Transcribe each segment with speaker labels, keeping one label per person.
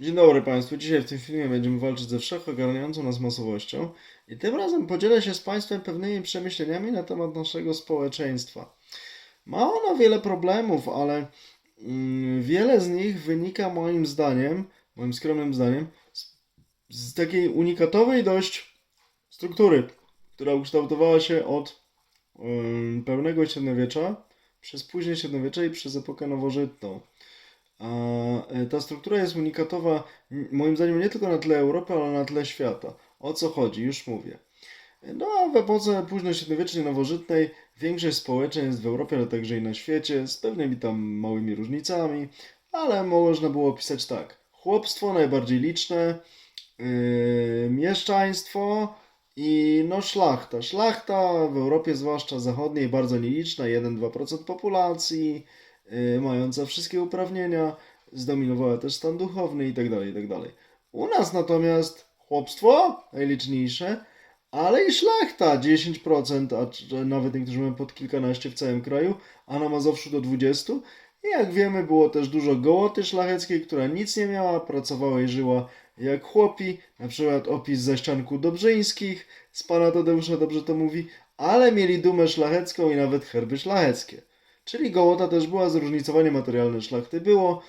Speaker 1: Dzień dobry Państwu. Dzisiaj w tym filmie będziemy walczyć ze wszechogarniającą nas masowością i tym razem podzielę się z Państwem pewnymi przemyśleniami na temat naszego społeczeństwa. Ma ono wiele problemów, ale mm, wiele z nich wynika moim zdaniem, moim skromnym zdaniem, z, z takiej unikatowej dość struktury, która ukształtowała się od ym, pełnego średniowiecza przez późne średniowiecze i przez epokę nowożytną. A e, ta struktura jest unikatowa, moim zdaniem, nie tylko na tle Europy, ale na tle świata. O co chodzi? Już mówię. No w epoce późnośredniowiecznej, nowożytnej większość społeczeństw w Europie, ale także i na świecie, z pewnymi tam małymi różnicami, ale można było opisać tak. Chłopstwo najbardziej liczne, yy, mieszczaństwo i no szlachta. Szlachta w Europie, zwłaszcza zachodniej, bardzo nieliczna, 1-2% populacji, mająca wszystkie uprawnienia, zdominowała też stan duchowny i tak dalej, i tak. U nas natomiast chłopstwo najliczniejsze, ale i szlachta 10%, a nawet niektórzy mają pod kilkanaście w całym kraju, a na Mazowszu do 20%. I jak wiemy, było też dużo gołoty szlacheckiej, która nic nie miała, pracowała i żyła jak chłopi, na przykład opis zaścianku Dobrzyńskich, z pana Tadeusza dobrze to mówi, ale mieli dumę szlachecką i nawet herby szlacheckie. Czyli gołota też była, zróżnicowanie materialne szlachty było.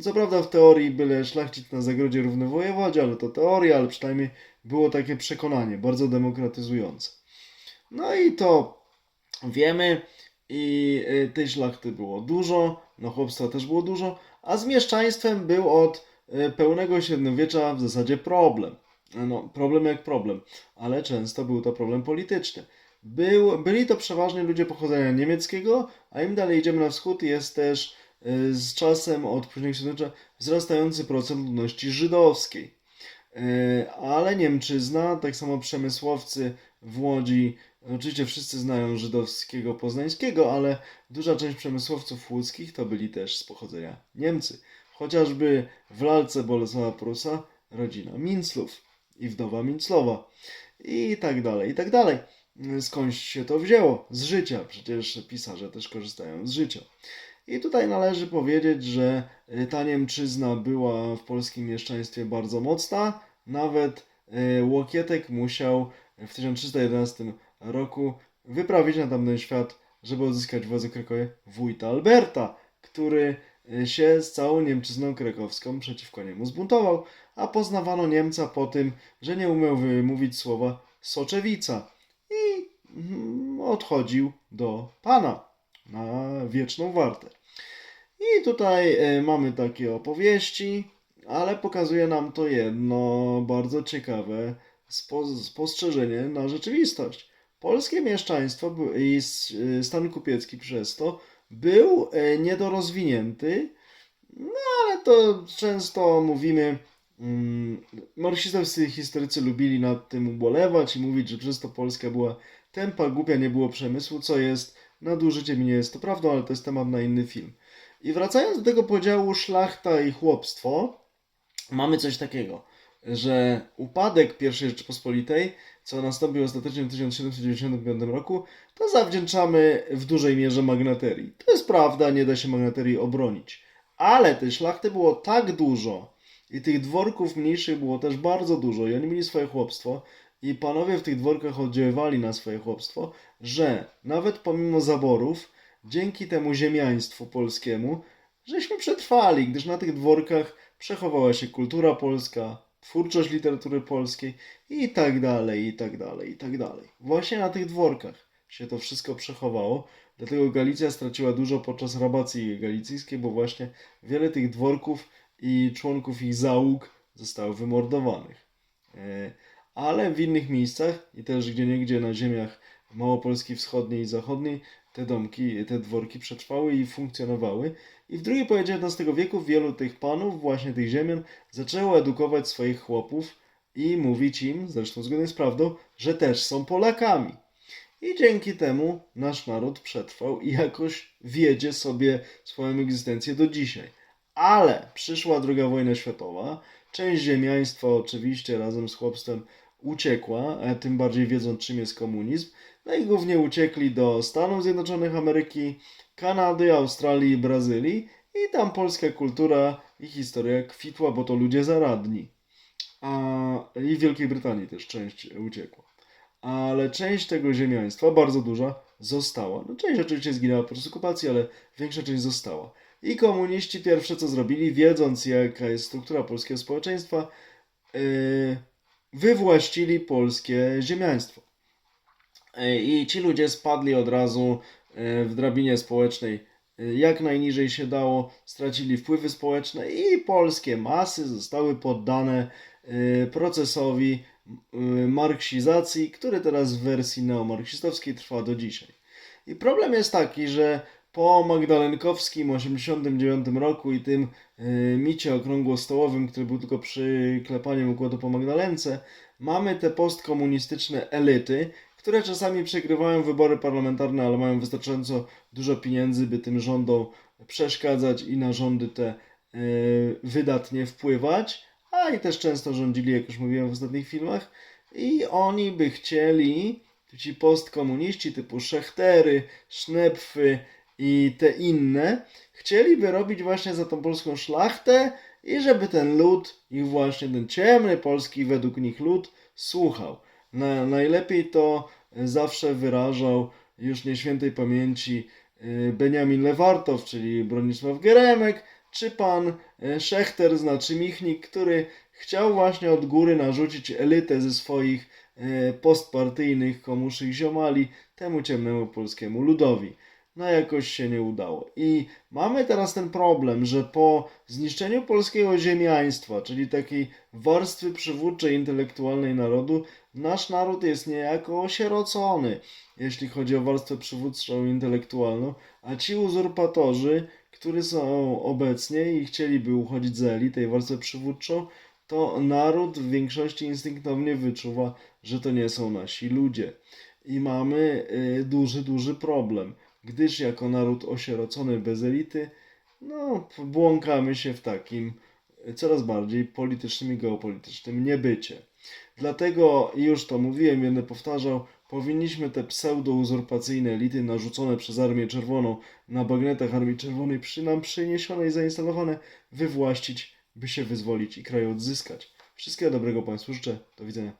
Speaker 1: Co prawda w teorii byle szlachcic na zagrodzie równy wojewodzie, ale to teoria, ale przynajmniej było takie przekonanie, bardzo demokratyzujące. No i to wiemy i y, tej szlachty było dużo, no chłopstwa też było dużo, a z mieszczaństwem był od y, pełnego średniowiecza w zasadzie problem. No, problem jak problem, ale często był to problem polityczny. Był, byli to przeważnie ludzie pochodzenia niemieckiego, a im dalej idziemy na wschód jest też y, z czasem od późnego średniowiecza wzrastający procent ludności żydowskiej. E, ale Niemczyzna, tak samo przemysłowcy w Łodzi, oczywiście wszyscy znają żydowskiego poznańskiego, ale duża część przemysłowców łódzkich to byli też z pochodzenia Niemcy. Chociażby w lalce Bolesława Prusa rodzina Minclów i wdowa Minclowa i tak dalej, i tak dalej. Skądś się to wzięło? Z życia. Przecież pisarze też korzystają z życia. I tutaj należy powiedzieć, że y, ta Niemczyzna była w polskim mieszczaństwie bardzo mocna. Nawet y, Łokietek musiał w 1311 roku wyprawić na tamten świat, żeby odzyskać władzę Krakowie, wójta Alberta, który y, się z całą Niemczyzną krakowską przeciwko niemu zbuntował, a poznawano Niemca po tym, że nie umiał wymówić słowa Soczewica odchodził do Pana na wieczną wartę. I tutaj e, mamy takie opowieści, ale pokazuje nam to jedno bardzo ciekawe spo, spostrzeżenie na rzeczywistość. Polskie mieszczaństwo i e, stan kupiecki przez to był e, niedorozwinięty, no ale to często mówimy, mm, marksistowscy historycy lubili nad tym ubolewać i mówić, że przez to Polska była tempa, głupia, nie było przemysłu, co jest nadużyciem i nie jest to prawdą, ale to jest temat na inny film. I wracając do tego podziału szlachta i chłopstwo, mamy coś takiego, że upadek I Rzeczypospolitej, co nastąpił ostatecznie w 1795 roku, to zawdzięczamy w dużej mierze magnaterii. To jest prawda, nie da się magnaterii obronić. Ale tej szlachty było tak dużo i tych dworków mniejszych było też bardzo dużo i oni mieli swoje chłopstwo i panowie w tych dworkach oddziaływali na swoje chłopstwo, że nawet pomimo zaborów, dzięki temu ziemiaństwu polskiemu, żeśmy przetrwali, gdyż na tych dworkach przechowała się kultura polska, twórczość literatury polskiej i tak dalej, i tak dalej, i tak dalej. Właśnie na tych dworkach się to wszystko przechowało, dlatego Galicja straciła dużo podczas rabacji galicyjskiej, bo właśnie wiele tych dworków i członków ich załóg zostało wymordowanych. Ale w innych miejscach i też gdzieniegdzie na ziemiach Małopolski Wschodniej i Zachodniej te domki, te dworki przetrwały i funkcjonowały. I w drugiej połowie XIX wieku wielu tych panów, właśnie tych ziemian, zaczęło edukować swoich chłopów i mówić im, zresztą zgodnie z prawdą, że też są Polakami. I dzięki temu nasz naród przetrwał i jakoś wiedzie sobie swoją egzystencję do dzisiaj. Ale przyszła II wojna światowa, część ziemiaństwa oczywiście razem z chłopstwem uciekła, a tym bardziej wiedząc czym jest komunizm, no i głównie uciekli do Stanów Zjednoczonych Ameryki, Kanady, Australii i Brazylii i tam polska kultura i historia kwitła, bo to ludzie zaradni. A, I w Wielkiej Brytanii też część uciekła. Ale część tego ziemiaństwa, bardzo duża, została. No, część oczywiście zginęła podczas okupacji, ale większa część została. I komuniści pierwsze co zrobili, wiedząc jaka jest struktura polskiego społeczeństwa, yy, wywłaszczyli polskie ziemiaństwo. Yy, I ci ludzie spadli od razu yy, w drabinie społecznej yy, jak najniżej się dało, stracili wpływy społeczne i polskie masy zostały poddane procesowi marksizacji, który teraz w wersji neomarksistowskiej trwa do dzisiaj. I problem jest taki, że po Magdalenkowskim 89 roku i tym yy, micie okrągłostołowym, który był tylko przyklepaniem układu po Magdalence, mamy te postkomunistyczne elity, które czasami przegrywają wybory parlamentarne, ale mają wystarczająco dużo pieniędzy, by tym rządom przeszkadzać i na rządy te yy, wydatnie wpływać, a i też często rządzili, jak już mówiłem w ostatnich filmach, i oni by chcieli, ci postkomuniści typu Szechtery, Sznepfy i te inne, chcieliby robić właśnie za tą polską szlachtę i żeby ten lud, ich właśnie ten ciemny polski według nich lud, słuchał. Na, najlepiej to zawsze wyrażał już nieświętej pamięci y, Beniamin Lewartow, czyli Bronisław Geremek, czy pan y, Szechter, znaczy Michnik, który chciał właśnie od góry narzucić elitę ze swoich y, postpartyjnych komuszych ziomali temu ciemnemu polskiemu ludowi. No jakoś się nie udało. I mamy teraz ten problem, że po zniszczeniu polskiego ziemiaństwa, czyli takiej warstwy przywódczej intelektualnej narodu, nasz naród jest niejako osierocony, jeśli chodzi o warstwę przywódczą intelektualną, a ci uzurpatorzy, którzy są obecnie i chcieliby uchodzić za elitę i warstwę przywódczą, to naród w większości instynktownie wyczuwa, że to nie są nasi ludzie. I mamy y, duży, duży problem, gdyż jako naród osierocony bez elity, no, błąkamy się w takim coraz bardziej politycznym i geopolitycznym niebycie. Dlatego, i już to mówiłem, będę powtarzał, powinniśmy te pseudo-uzurpacyjne elity narzucone przez Armię Czerwoną na bagnetach Armii Czerwonej przy nam przeniesione i zainstalowane wywłaszczyć, by się wyzwolić i kraj odzyskać. Wszystkiego dobrego Państwu życzę. Do widzenia.